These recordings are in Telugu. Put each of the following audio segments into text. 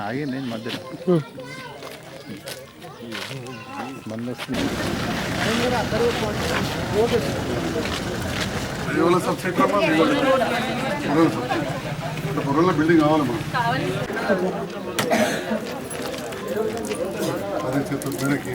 ఆగింది మధ్యలో బంద్ వస్తుంది ఎవరో సబ్సిడీ అమ్మా మీ వాళ్ళు. ఎవరో సబ్సిడీ. అంటే పొరల్లో బిల్డింగ్ కావాలి మనం అదే చెప్తాను మేడకి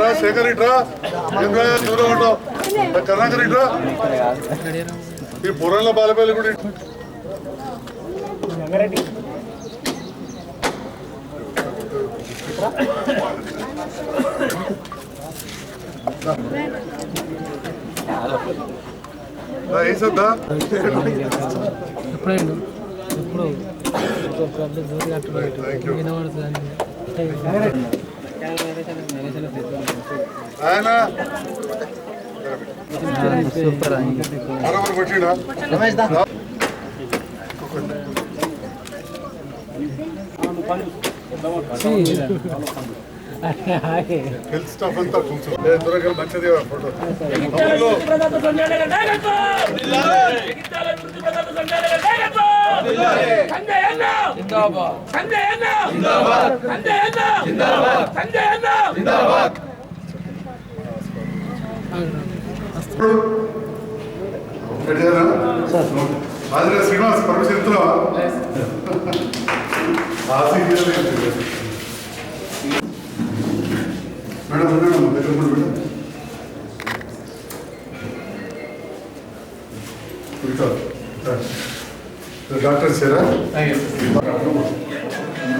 రా శేఖర్ ఇట్రా. దూరం ఉంటావు రా, ఇట్రా. ఈ పొరంలో బాలపల్లి కూడా ఇట్రా. రా, ఏం సద్దా ఎప్పుడైనా ఎప్పుడు థ్యాంక్ యూ వినబడుతుంది ఆయన సూపర్ బరాబర్ కొట్టిడా రా. హెల్త్ స్టాఫ్ అంతా కొంచెం ఏ, త్వరగా మంచిది ఫోటో తమ్ముళ్ళు, శ్రీనివాస్ పర్మిషన్ ఇస్తున్నావా ఆశీ మేడం మేడం మేడం కూర్చో. డాక్టర్ ఇచ్చారా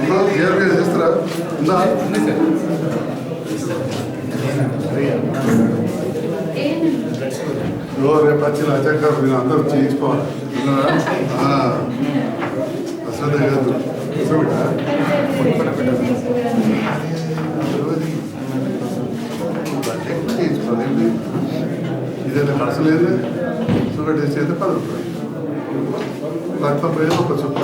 ఉందా చేస్తారా ఉందా రేపు వచ్చిన అజయ్ మీరు అందరూ చేయించుకోవాలి. విన్నారా? కాదు. చేయించుకోవాలి ఇదైతే ఖర్చు లేదు షుగర్ టెస్ట్ అయితే పది రక్తం పోయేది ఒక చుక్క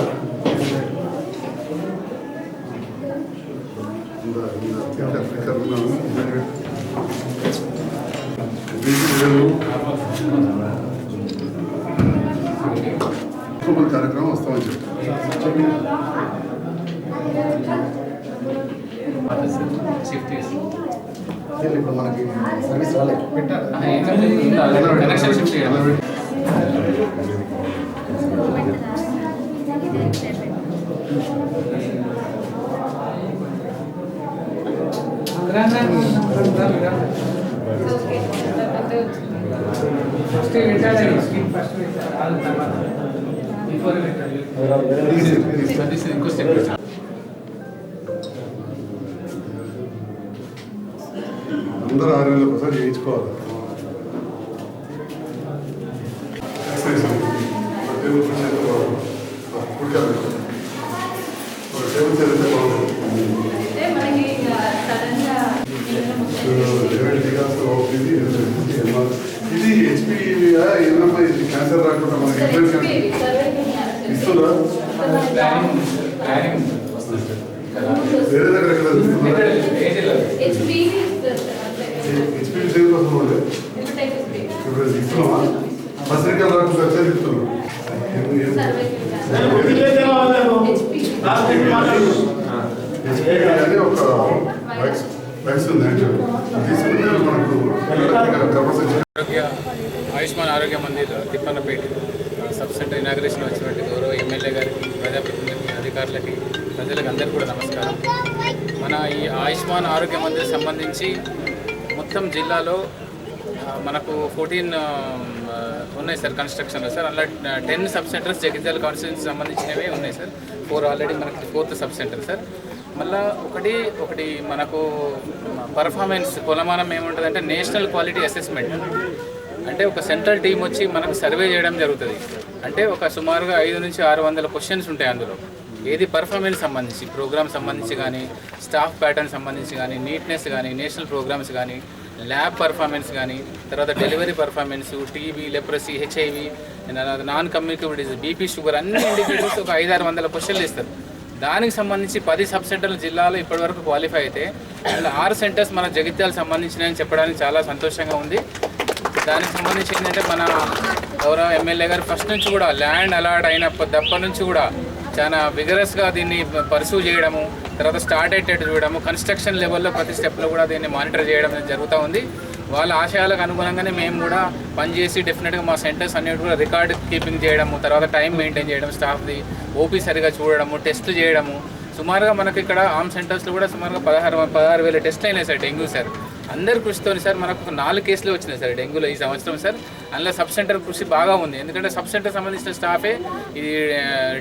కార్యక్రమం వస్తామని చెప్పి ఇప్పుడు మనకి సర్వీస్ రాలేదు కనెక్షన్ షిఫ్ట్ చేయడం ఫస్ట్ పెట్టాలి స్కిన్ తర్వాత బిఫోర్ ఇంకో స్టెప్ అందరూ ఆరు నెలలకు ఒకసారి చేయించుకోవాలి ఎక్సర్సైజ్ టేబుల్ పుష్ అయితే బాగుంది కుడికాలు టేబుల్ చేస్తే బాగుంది అంటే మనకి సడన్గా ఇది హెచ్పి ఏమన్నా ఇది క్యాన్సర్ రాకుండా మనకి ఎప్పుడైనా ఇస్తుందా ప్లానింగ్ ప్లానింగ్ వస్తుంది సార్ కదా వేరే దగ్గర ఎక్కడ ఇస్తుందా హెచ్పి హెచ్పి సేవ్ కోసం ఉండే ఇప్పుడు ఇస్తున్నామా పత్రికలు రాకుండా వచ్చేది ఇస్తున్నాం హెచ్పి అని ఒక వ్యాక్స్ వ్యాక్స్ ఉంది అంటే తీసుకుంటే మనకు కంపల్సరీ ఆరోగ్య ఆయుష్మాన్ ఆరోగ్య మందిర్ తిప్పన్నపేట ఆయుష్మాన్ ఆరోగ్య మందిర్ సంబంధించి మొత్తం జిల్లాలో మనకు ఫోర్టీన్ ఉన్నాయి సార్ కన్స్ట్రక్షన్లో సార్. అలా ten sub centres Jagtial constituency సంబంధించినవి ఉన్నాయి సార్. ఫోర్ ఆల్రెడీ మనకి ఫోర్త్ సబ్ సెంటర్ సార్. మళ్ళీ ఒకటి ఒకటి మనకు పర్ఫార్మెన్స్ కొలమానం ఏముంటుందంటే నేషనల్ క్వాలిటీ అసెస్మెంట్ అంటే ఒక సెంట్రల్ టీం వచ్చి మనకు సర్వే చేయడం జరుగుతుంది. అంటే ఒక సుమారుగా ఐదు నుంచి ఆరు వందల క్వశ్చన్స్ ఉంటాయి అందులో. ఏది పర్ఫార్మెన్స్ సంబంధించి ప్రోగ్రామ్ సంబంధించి కానీ స్టాఫ్ ప్యాటర్న్ సంబంధించి కానీ నీట్నెస్ కానీ నేషనల్ ప్రోగ్రామ్స్ కానీ ల్యాబ్ పర్ఫార్మెన్స్ కానీ తర్వాత delivery performance TB leprosy HIV non communicable disease BP sugar అన్ని ఇండికేటర్స్ ఒక ఐదు ఆరు వందల క్వశ్చన్లు ఇస్తారు. దానికి సంబంధించి పది సబ్ సెంటర్ల జిల్లాలో ఇప్పటివరకు క్వాలిఫై అయితే అందులో ఆరు సెంటర్స్ మన జగిత్యాల సంబంధించినాయని చెప్పడానికి చాలా సంతోషంగా ఉంది. దానికి సంబంధించి ఏంటంటే మన గౌరవ ఎమ్మెల్యే గారు ఫస్ట్ నుంచి కూడా ల్యాండ్ అలాట్ అయినప్పటి నుంచి కూడా చాలా విగరస్గా దీన్ని పర్సూ చేయడము తర్వాత స్టార్ట్ అయ్యేటట్టు చూడడము కన్స్ట్రక్షన్ లెవెల్లో ప్రతి స్టెప్లో కూడా దీన్ని మానిటర్ చేయడం జరుగుతూ ఉంది. వాళ్ళ ఆశయాలకు అనుగుణంగానే మేము కూడా పనిచేసి డెఫినెట్గా మా సెంటర్స్ అన్నిటి కూడా రికార్డ్ కీపింగ్ చేయడము తర్వాత టైం మెయింటైన్ చేయడం స్టాఫ్ది ఓపీ సరిగా చూడడము టెస్టులు చేయడము. సుమారుగా మనకి ఇక్కడ ఆమ్ సెంటర్స్లో కూడా సుమారుగా పదహారు పదహారు వేల టెస్ట్లు అయినాయి సార్ డెంగ్యూ సార్. అందరి కృషితో సార్ మనకు నాలుగు కేసులు వచ్చినాయి సార్ డెంగ్యూలో ఈ సంవత్సరం సార్. అందులో సబ్ సెంటర్ కృషి బాగా ఉంది. ఎందుకంటే సబ్ సెంటర్ సంబంధించిన స్టాఫే ఇది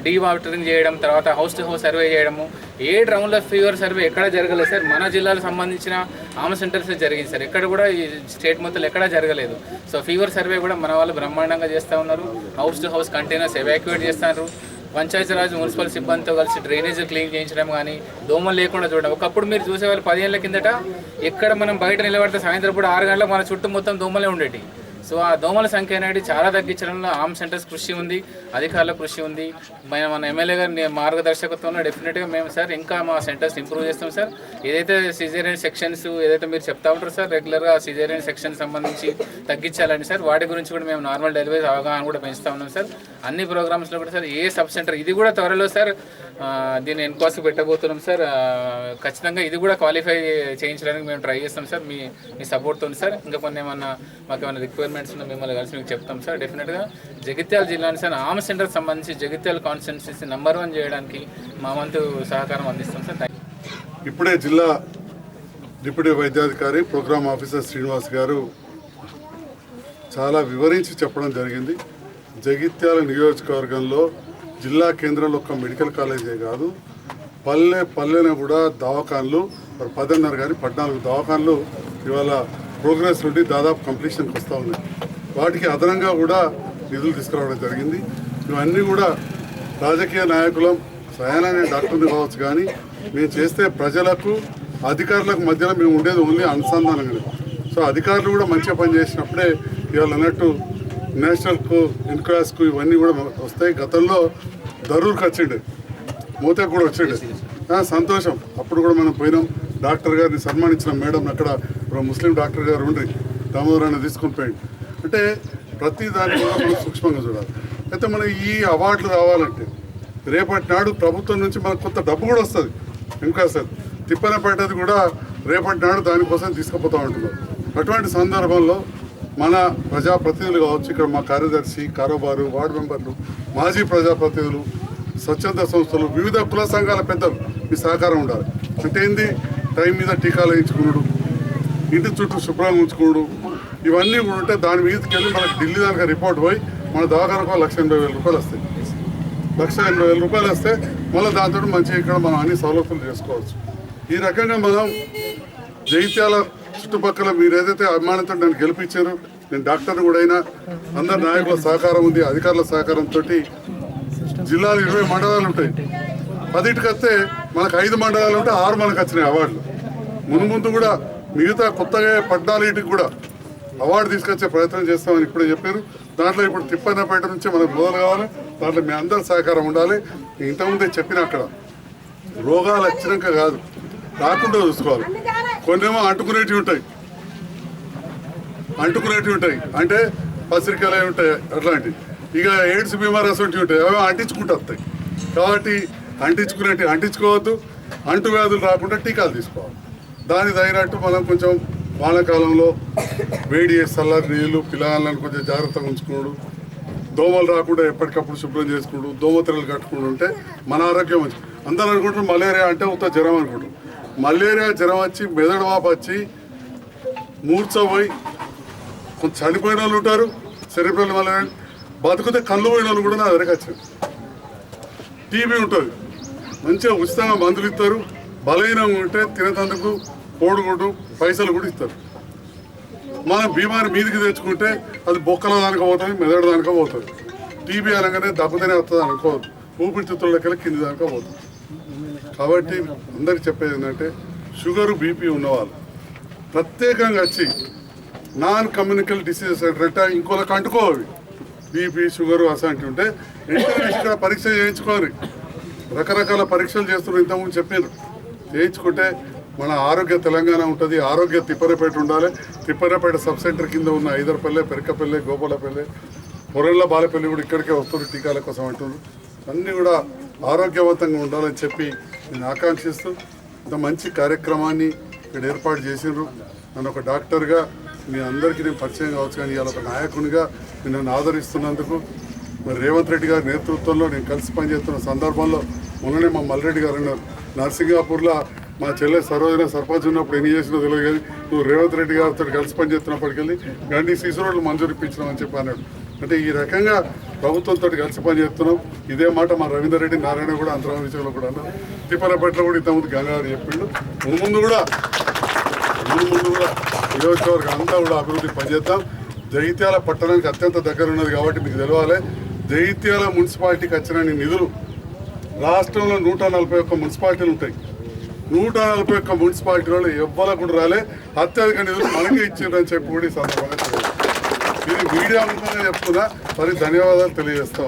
డీ వాటరింగ్ చేయడం తర్వాత హౌస్ టు హౌస్ సర్వే చేయడము ఏ రౌండ్ల ఫీవర్ సర్వే ఎక్కడ జరగలేదు సార్. మన జిల్లాకు సంబంధించిన ఆమె సెంటర్స్ జరిగింది సార్. ఎక్కడ కూడా ఈ స్టేట్ మొత్తం ఎక్కడా జరగలేదు. సో ఫీవర్ సర్వే కూడా మన వాళ్ళు బ్రహ్మాండంగా చేస్తూ ఉన్నారు. House to house containers evacuate చేస్తున్నారు. పంచాయతీరాజ్ మున్సిపల్ సిబ్బందితో కలిసి డ్రైనేజీ క్లీన్ చేయించడం కానీ దోమలు లేకుండా చూడడం. ఒకప్పుడు మీరు చూసేవాళ్ళు పదిహేళ్ళ కిందట ఎక్కడ మనం బయట నిలబడితే సాయంత్రం పూట ఆరు గంటలకు మన చుట్టూ మొత్తం దోమలే ఉండేటి సో ఆ దోమల సంఖ్య అనేది చాలా తగ్గించడంలో ఆమ్ సెంటర్స్ కృషి ఉంది అధికారుల కృషి ఉంది. మన మన ఎమ్మెల్యే గారి మార్గదర్శకత్వంలో డెఫినెట్గా మేము సార్ ఇంకా మా సెంటర్స్ ఇంప్రూవ్ చేస్తాం సార్. ఏదైతే సిజేరియన్ సెక్షన్స్ ఏదైతే మీరు చెప్తా ఉంటారు సార్ రెగ్యులర్గా సిజేరియన్ సెక్షన్ సంబంధించి తగ్గించాలని సార్. వాటి గురించి కూడా మేము నార్మల్ డెలివరీ అవగాహన కూడా పెంచుతా ఉన్నాం సార్. అన్ని ప్రోగ్రామ్స్లో కూడా సార్ ఏ సబ్ సెంటర్ ఇది కూడా త్వరలో సార్ దీన్ని ఎన్క్వాస్ట్ పెట్టబోతున్నాం సార్. ఖచ్చితంగా ఇది కూడా క్వాలిఫై చేయించడానికి మేము ట్రై చేస్తాం సార్. మీ మీ సపోర్ట్తో సార్. ఇంకా కొన్ని ఏమన్నా మాకు ఏమైనా రిక్వైర్మెంట్ ఉన్నా మిమ్మల్ని కలిసి మీకు చెప్తాం సార్. డెఫినెట్గా జగిత్యాల జిల్లాని సార్ ఆమె సెంటర్కి సంబంధించి జగిత్యాల కాన్స్టిట్యున్సీ నెంబర్ వన్ చేయడానికి మా వంతు సహకారం అందిస్తాం సార్. థ్యాంక్ ఇప్పుడే జిల్లా డిప్యూటీ వైద్యాధికారి ప్రోగ్రామ్ ఆఫీసర్ శ్రీనివాస్ గారు చాలా వివరించి చెప్పడం జరిగింది. జగిత్యాల నియోజకవర్గంలో జిల్లా కేంద్రంలో ఒక మెడికల్ కాలేజే కాదు పల్లె పల్లెన కూడా దవాఖాన్లు మరి పదిన్నర కానీ పద్నాలుగు దవాఖాన్లు ఇవాళ ప్రోగ్రెస్ నుండి దాదాపు కంప్లీషన్కి వస్తూ ఉన్నాయి. వాటికి అదనంగా కూడా నిధులు తీసుకురావడం జరిగింది. ఇవన్నీ కూడా రాజకీయ నాయకులం స్వయాన డాక్టర్ని కావచ్చు కానీ మేము చేస్తే ప్రజలకు అధికారులకు మధ్యలో మేము ఉండేది ఓన్లీ అనుసంధానంగానే. సో అధికారులు కూడా మంచిగా పనిచేసినప్పుడే ఇవాళ అన్నట్టు నేషనల్కు ఇన్క్లాస్కు ఇవన్నీ కూడా వస్తాయి. గతంలో దరూర్కి వచ్చిండే. మోతే కూడా వచ్చిండే. సంతోషం. అప్పుడు కూడా మనం పోయినాం. డాక్టర్ గారిని సన్మానించిన మేడం అక్కడ ముస్లిం డాక్టర్ గారు ఉండి దామోదరాన్ని తీసుకొని పోయింది అంటే ప్రతి దాని కూడా మనం సూక్ష్మంగా చూడాలి. అయితే మనం ఈ అవార్డులు రావాలంటే రేపటి నాడు ప్రభుత్వం నుంచి మనకు కొంత డబ్బు కూడా వస్తుంది. ఇంకా సార్ తిప్పనపేటది కూడా రేపటి నాడు దానికోసం తీసుకుపోతూ ఉంటున్నారు అటువంటి సందర్భంలో మన ప్రజాప్రతినిధులు కావచ్చు ఇక్కడ మా కార్యదర్శి కారోబారు వార్డు మెంబర్లు మాజీ ప్రజాప్రతినిధులు స్వచ్ఛంద సంస్థలు వివిధ కుల సంఘాల పెద్దలు మీ సహకారం ఉండాలి. అంటే ఏంది? టైం మీద టీకాలు వేయించుకున్నాడు ఇంటి చుట్టూ శుభ్రంగా ఉంచుకోడు ఇవన్నీ కూడా ఉంటే దాని మీదకి వెళ్ళి మనకు ఢిల్లీ దానికి రిపోర్ట్ పోయి మన దవాఖానకు లక్ష ఎనభై వేల రూపాయలు వస్తాయి. లక్ష ఎనభై వేల రూపాయలు వస్తే మళ్ళీ దాంతో మంచిగా ఇక్కడ మనం అన్ని సౌలభ్యం చేసుకోవచ్చు. ఈ రకంగా మనం జైత్యాల చుట్టుపక్కల మీరు ఏదైతే అభిమానంతో నన్ను గెలిపించారు నేను డాక్టర్ని కూడా అయినా అందరి నాయకుల సహకారం ఉంది అధికారుల సహకారంతో జిల్లాలో ఇరవై మండలాలు ఉంటాయి. పదిటికి వస్తే మనకు ఐదు మండలాలు ఉంటే ఆరు మనకు వచ్చినాయి అవార్డులు. ముందు ముందు కూడా మిగతా కొత్తగా పద్నాలుగిటికి కూడా అవార్డు తీసుకొచ్చే ప్రయత్నం చేస్తామని ఇప్పుడే చెప్పారు. దాంట్లో ఇప్పుడు తిప్పన్నపేట నుంచి మనకు మొదలు కావాలి. దాంట్లో మీ అందరి సహకారం ఉండాలి. ఇంతకుముందే చెప్పిన అక్కడ రోగాలు వచ్చినాక కాదు. రాకుండా చూసుకోవాలి. కొన్నేమో అంటుకునేటివి ఉంటాయి. అంటుకునేటివి ఉంటాయి. అంటే పసిరికలు అవి ఉంటాయి అట్లాంటివి. ఇక ఎయిడ్స్ బీమార్ అసొంటివి ఉంటాయి. అవి అంటించుకుంటూ వస్తాయి. కాబట్టి అంటించుకునేటివి అంటించుకోవద్దు. అంటు వ్యాధులు రాకుండా టీకాలు తీసుకోవాలి. దాని తగినట్టు మనం కొంచెం వానాకాలంలో వేడి చల్లారి నీళ్ళు పిల్లలను కొంచెం జాగ్రత్తగా ఉంచుకున్నాడు దోమలు రాకుండా ఎప్పటికప్పుడు శుభ్రం చేసుకుంటూ దోమతెరలు కట్టుకుంటూ ఉంటే మన ఆరోగ్యం మంచి అందరూ అనుకుంటారు మలేరియా అంటే ఉత్త జ్వరం అనుకుంటారు. మలేరియా జ్వరం వచ్చి మెదడు వాపు వచ్చి మూర్చపోయి కొంచెం చనిపోయిన వాళ్ళు ఉంటారు సెరిబ్రల్ మలేరియా. బతుకుతే కళ్ళు పోయిన వాళ్ళు కూడా నా దగ్గరికి వచ్చారు. టీబీ ఉంటుంది. మంచిగా ఉచితంగా మందులు ఇస్తారు. బలహీనంగా ఉంటే తినేటందుకు కోడిగుడ్డు పైసలు కూడా ఇస్తారు. మనం బీమారి మీదికి తెచ్చుకుంటే అది బొక్కల దానిక పోతుంది మెదడు దానిక పోతుంది. టీబీ అనగానే దెబ్బతనే వస్తుంది అనుకోవద్దు. ఊపిరితిత్తులకి కింది దానిక పోతుంది. కాబట్టి అందరికి చెప్పేది ఏంటంటే షుగరు బీపీ ఉన్నవాళ్ళు ప్రత్యేకంగా వచ్చి నాన్ కమ్యూనికల్ డిసీజెస్ అంటే ఇంకోళ్ళకి అంటుకోవాలి బీపీ షుగరు అసంటి ఉంటే ఇంటర్నేషనల్ పరీక్ష చేయించుకోవాలి రకరకాల పరీక్షలు చేస్తున్నారు ఇంతకుముందు చెప్పారు చేయించుకుంటే మన ఆరోగ్య తెలంగాణ ఉంటుంది ఆరోగ్య తిప్పరపేట ఉండాలి. తిప్పరపేట సబ్ సెంటర్ కింద ఉన్న ఐదర్పల్లె పెరకపల్లె గోపాలపల్లె పొరళ్ళ బాలపల్లి కూడా ఇక్కడికే వస్తుంది టీకాల కోసం అంటున్నారు. అన్నీ కూడా ఆరోగ్యవంతంగా ఉండాలని చెప్పి నేను ఆకాంక్షిస్తూ ఇంత మంచి కార్యక్రమాన్ని ఇక్కడ ఏర్పాటు చేసిండ్రు నన్ను ఒక డాక్టర్గా మీ అందరికీ నేను పరిచయం కావచ్చు కానీ ఇవాళ ఒక నాయకునిగా నేను నన్ను ఆదరిస్తున్నందుకు మరి రేవంత్ రెడ్డి గారి నేతృత్వంలో నేను కలిసి పనిచేస్తున్న సందర్భంలో మొన్ననే మా మల్రెడ్డి గారు అన్నారు. నర్సింగాపూర్లో మా చెల్లె సరోజన సర్పంచ్ ఉన్నప్పుడు ఎన్ని చేసినా తెలియదు కానీ నువ్వు రేవంత్ రెడ్డి గారితో కలిసి పనిచేస్తున్నప్పటికెళ్ళి గండి సీసీ రోడ్లు మంజూరు ఇప్పించినామని చెప్పి అన్నాడు. అంటే ఈ రకంగా ప్రభుత్వంతో కలిసి పనిచేస్తున్నాం ఇదే మాట మా రవీందర్ రెడ్డి నారాయణ కూడా అంతరామ విషయంలో కూడా అన్నారు. తిప్పలపేటలో కూడా ఇంతకుముందు గంగారు చెప్పిండు. ముందు కూడా ముందు ముందు కూడా నియోజకవర్గం అంతా కూడా అభివృద్ధి పనిచేద్దాం. జైత్యాల పట్టణానికి అత్యంత దగ్గర ఉన్నది కాబట్టి మీకు తెలవాలి. జైత్యాల మున్సిపాలిటీకి వచ్చిన నిధులు రాష్ట్రంలో నూట నలభై ఒక్క మున్సిపాలిటీలు ఉంటాయి. నూట నలభై ఒక్క మున్సిపాలిటీ వాళ్ళు ఇవ్వాలకుండా రాలే. అత్యధిక నిధులు మనకే ఇచ్చిండ్రని చెప్పి కూడా ఈ సందర్భంగా ఇది మీడియా ముఖంగా చెప్తున్నా. మరి ధన్యవాదాలు తెలియజేస్తా